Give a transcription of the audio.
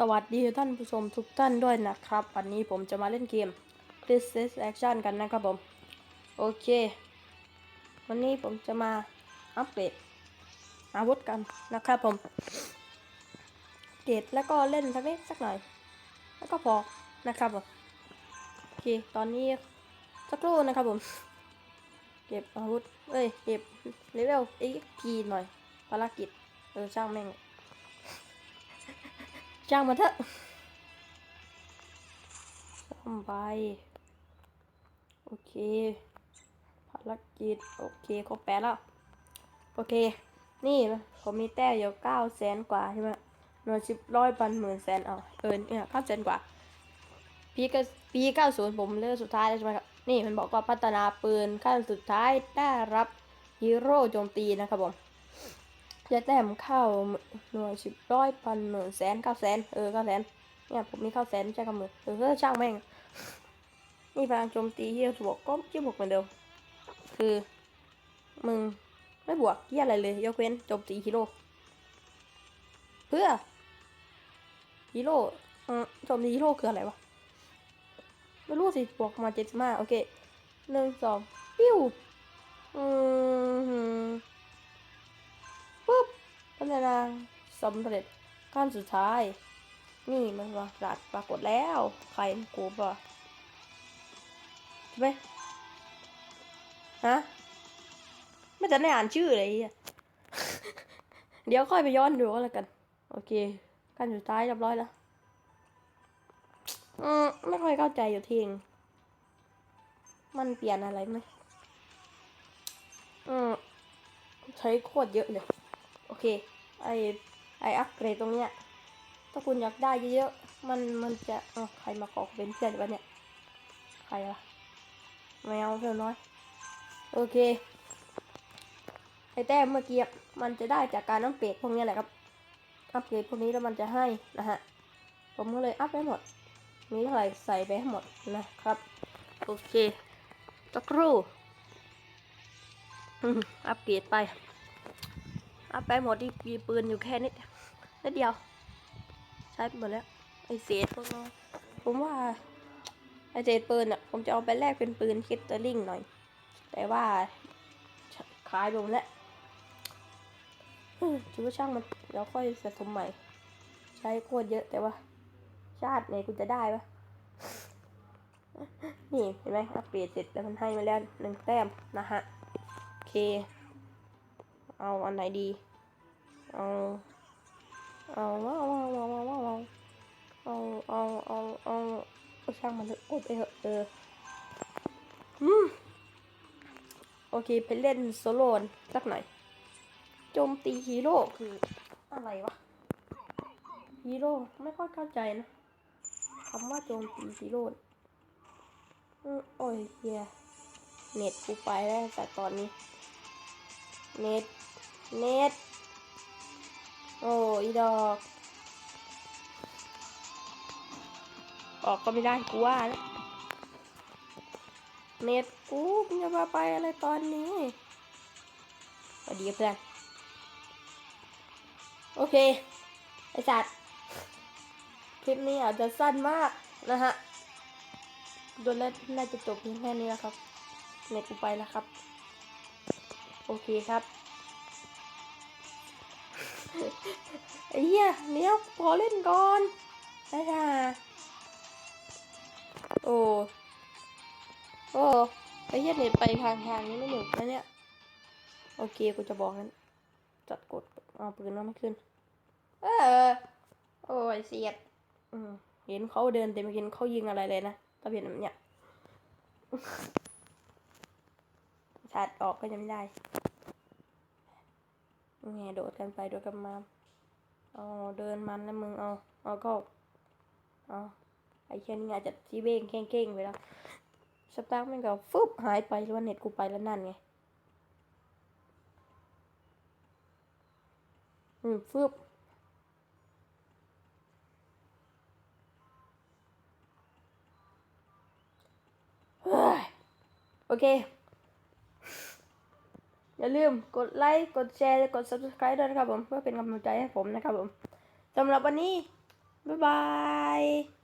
สวัสดีท่านผู้ชมทุกท่านด้วยนะครับ วันนี้ผมจะมาเล่นเกม This is Action กันนะครับผม โอเค วันนี้ผมจะมาอัปเดตอาวุธกันนะครับผมเดตแล้วก็เล่นสักนิดสักหน่อย แล้วก็พอนะครับผมโอเคตอนนี้สักครู่นะครับผม เก็บอาวุธ เอ้ย เก็บเลเวล XP หน่อยภารกิจ เออช่างแม่ง จ้างมาเถอะซ่อมไป โอเค ภารกิจ โอเค ครบแปดแล้ว โอเค นี่ผมมีแต้มอยู่เก้าแสนกว่าใช่ไหมหน่วยสิบร้อยพันหมื่นแสนเอาเออเนี่ยเก้าแสนกว่า ปีก็ปีเก้าศูนย์ผมเลือกสุดท้ายแล้วใช่ไหมครับ นี่มันบอกว่าพัฒนาปืนขั้นสุดท้ายได้รับฮีโร่โจมตีนะครับผม จะแต้มเข้าหน่วยสิบร้อยพันหมื่นแสนเก้าแสนเออเก้าแสนเนี่ยผมมีเก้าแสนใช่คำมือเออเออช่างแม่งนี่พลังโจมตีที่เราบวกก็ยี่บวกเหมือนเดิมคือ มึงไม่บวกเยี่ยอะไรเลยยกเว้นโจมตีฮีโร่เพื่อฮีโร่อโจมตีฮีโร่คืออะไรวะไม่รู้สิบวกมาเจ็ดสิบห้าโอเคหนึ่งสองปิ้วอืม ปุ๊บพัฒนาสำเร็จขั้นสุดท้าย นี่มันว่าปรากปรากฏแล้ว ใครกูป่ะใช่ไหมฮะไม่จะได้อ่านชื่อเลยอะเดี๋ยวค่อยไปย้อนดูก็แล้วกัน โอเคขั้นสุดท้ายเรียบร้อยแล้วอืมไม่ค่อยเข้าใจอยู่ทีงมันเปลี่ยนอะไรไหมอืมใช้โคตรเยอะเลย โอเค ไอไออัปเกรดตรงเนี้ย ถ้าคุณอยากได้เยอะๆ มันมันจะอ้าใครมาขอเป็นเพื่อนวะเนี่ย ใครวะแมวเพื่อนน้อย โอเค ไอแต้มเมื่อกี้มันจะได้จากการอัปเกรดพวกนี้แหละครับ อัปเกรดพวกนี้แล้วมันจะให้นะฮะ ผมก็เลยอัพไปหมด มีเท่าไหร่ใส่ไปให้หมดนะครับ โอเคสักครู่อัปเกรดไป อัพไปหมดที่มีปืนอยู่แค่นิดนิดเดียว ใช้หมดแล้วไอเศษพวกนั้ผมว่าไอเศษปืนอะ ผมจะเอาไปแลกเป็นปืนคิดเตอร์ลิงหน่อย แต่ว่าขายไปหมดแล้วเฮ้ยถือว่าช่างมันเดี๋ยวค่อยสะสมใหม่ ใช้โคตรเยอะแต่ว่า ชาติไหนกูจะได้ปะนี่เห็นไหมอัปเกรดเสร็จแล้วมันให้มาแล้วหนึ่งแต้มนะฮะ โอเค เอาอันไหนดี เอาเอาเอาเอาเอาเอาเอาเอาเอาเอาเอาเอาช่างมันเถอะกดไปเถอะเอออืมโอเคไปเล่นโซโลนสักหน่อยโจมตีฮีโร่คืออะไรวะฮีโร่ไม่ค่อยเข้าใจนะคำว่าโจมตีฮีโร่โอ้ยเฮียเน็ตกูไปแล้วแต่ตอนนี้ เน็ต เน็ต โอ้อีดอก ออกก็ไม่ได้กูว่าแล้วเน็ตกูจะมาไปอะไรตอนนี้สวัสดีเพื่อน โอเค ไอสัตว์ คลิปนี้อาจจะสั้นมากนะฮะโดนแล้วน่าจะจบเพียงแค่นี้นะครับ เน็ตกูไปแล้วครับ โอเคครับ ไอ้เหี้ยเนี้ยพอเล่นก่อนได้ค่ะโอ้โอ้ไอ้เหี้ยเน็ตไปทางทางนี้ไม่หนุกนะเนี่ย โอเคกูจะบอกนั้น จัดกดเอาปืนมาไม่ขึ้น เออ โอ้ยเสียดเห็นเขาเดินแต่ไม่เห็นเขายิงอะไรเลยนะถ้าเห็นแบบเนี้ยชาร์จออกก็จะไม่ได้ ไงโดดกันไปโดดกันมาเอาเดินมันแล้วมึงเอาเอาก็เอาไอ้เช่นนี้อาจจะซีเบ้งเข่งๆไปแล้วสตาร์ทมันก็ฟึบหายไปหรือว่าเน็ตกูไปแล้วนั่นไงอืมฟึบโอเค อย่าลืมกดไลค์กดแชร์กด subscribe ด้วยนะครับผม เพื่อเป็นกำลังใจให้ผมนะครับผมสำหรับวันนี้ บ๊ายบาย